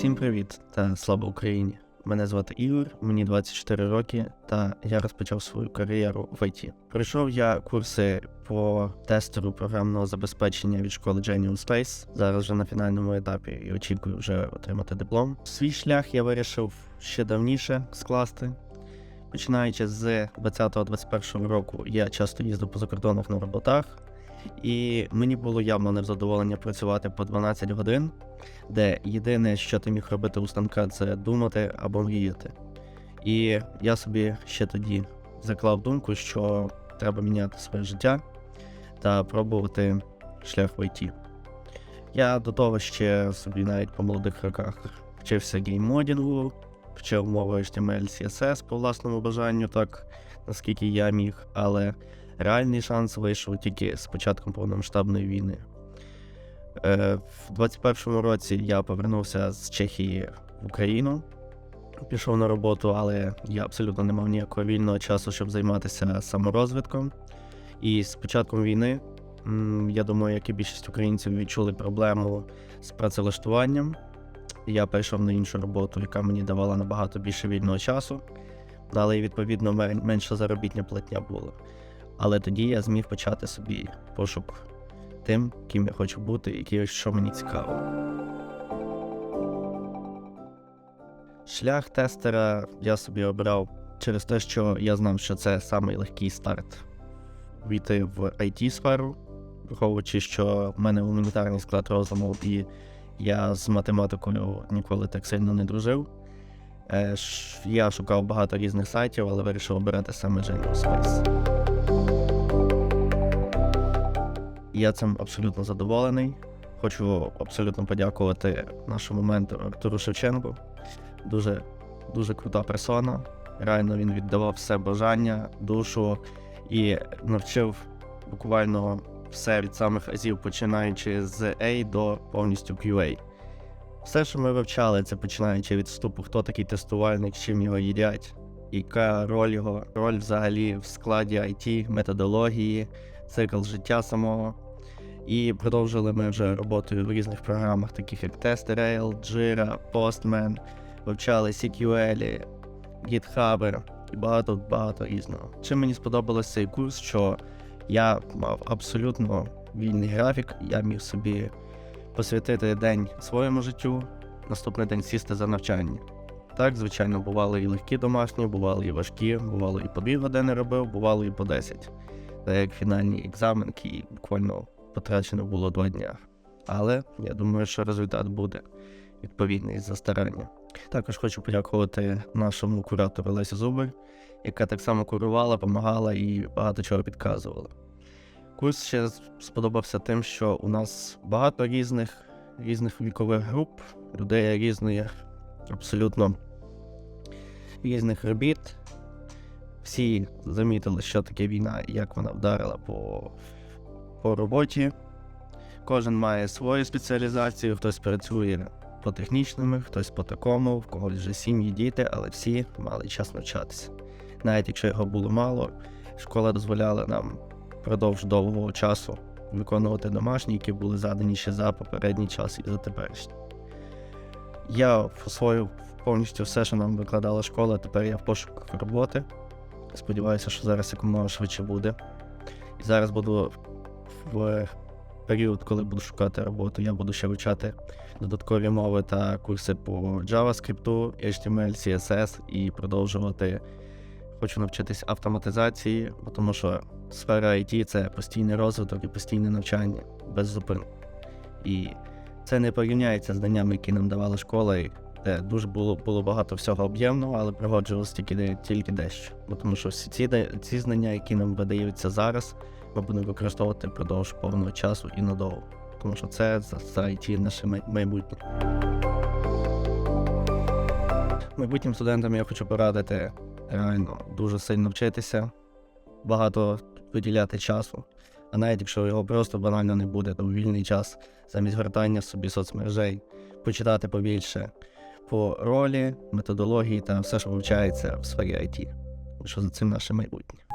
Всім привіт та слава Україні! Мене звати Ігор, мені 24 роки, та я розпочав свою кар'єру в ІТ. Пройшов я курси по тестеру програмного забезпечення від школи Genius Space. Зараз вже на фінальному етапі і очікую вже отримати диплом. Свій шлях я вирішив ще давніше скласти. Починаючи з 20-21 року, я часто їздив по закордонах на роботах, і мені було явно невзадоволення працювати по 12 годин, де єдине, що ти міг робити у станка, це думати або мріяти. І я собі ще тоді заклав думку, що треба міняти своє життя та пробувати шлях в ІТ. Я до того ще собі навіть по молодих роках вчився гейммодінгу, вчив мову HTML, CSS по власному бажанню, так наскільки я міг, але реальний шанс вийшов тільки з початком повномасштабної війни. Е, В 21-му році я повернувся з Чехії в Україну, пішов на роботу, але я абсолютно не мав ніякого вільного часу, щоб займатися саморозвитком. І з початком війни, я думаю, як і більшість українців відчули проблему з працевлаштуванням. Я перейшов на іншу роботу, яка мені давала набагато більше вільного часу, але й відповідно менша заробітня платня була. Але тоді я зміг почати собі пошук тим, ким я хочу бути, і що мені цікаво. Шлях тестера я собі обрав через те, що я знав, що це самий легкий старт війти в it сферу враховуючи, що в мене гуманітарний склад розуму, і я з математикою ніколи так сильно не дружив. Е, Я шукав багато різних сайтів, але вирішив обирати саме Genius Space. Я цим абсолютно задоволений. Хочу абсолютно подякувати нашому ментору Артуру Шевченку. Дуже, дуже крута персона. Реально він віддавав все бажання, душу і навчив буквально все від самих азів, починаючи з A до повністю QA. Все, що ми вивчали, це починаючи від вступу, хто такий тестувальник, чим його їдять, яка роль його, роль взагалі в складі IT, методології, цикл життя самого. І продовжили ми вже роботою в різних програмах, таких як TestRail, Jira, Postman, вивчали CQL, GitHub і багато-багато різного. Чим мені сподобалось цей курс, що я мав абсолютно вільний графік, я міг собі посвятити день своєму життю, наступний день сісти за навчання. Так, звичайно, бували і легкі домашні, бували і важкі, бувало і по дві години робив, бувало і по 10. Так як фінальні екзаменки, і буквально потрачено було два дня. Але я думаю, що результат буде відповідний за старання. Також хочу подякувати нашому куратору Лесі Зубер, яка так само курувала, допомагала і багато чого підказувала. Курс ще сподобався тим, що у нас багато різних, різних вікових груп, людей різної, абсолютно різних робіт. Всі замітили, що таке війна і як вона вдарила по, по роботі. Кожен має свою спеціалізацію, хтось працює по технічному, хтось по такому, в когось вже сім'ї, діти, але всі мали час навчатися. Навіть якщо його було мало, школа дозволяла нам впродовж довгого часу виконувати домашні, які були задані ще за попередній час і за теперішній. Я освоїв повністю все, що нам викладала школа, тепер я в пошуках роботи. Сподіваюся, що зараз якомога швидше буде. І зараз буду в період, коли буду шукати роботу, я буду ще вивчати додаткові мови та курси по JavaScript, HTML, CSS і продовжувати. Хочу навчитись автоматизації, тому що сфера IT це постійний розвиток і постійне навчання без зупинку. І це не порівняється з знаннями, які нам давала школа, і де дуже було, було багато всього об'ємного, але пригоджувалось тільки, тільки дещо. Тому що всі ці, ці знання, які нам видаються зараз, ми будемо використовувати впродовж повного часу і надовго. Тому що це за, за IT наше майбутнє. Майбутнім студентам я хочу порадити реально дуже сильно вчитися, багато виділяти часу. А навіть якщо його просто банально не буде, то у вільний час замість гортання собі соцмережей почитати побільше по ролі, методології та все, що вивчається в сфері IT. Що за цим наше майбутнє.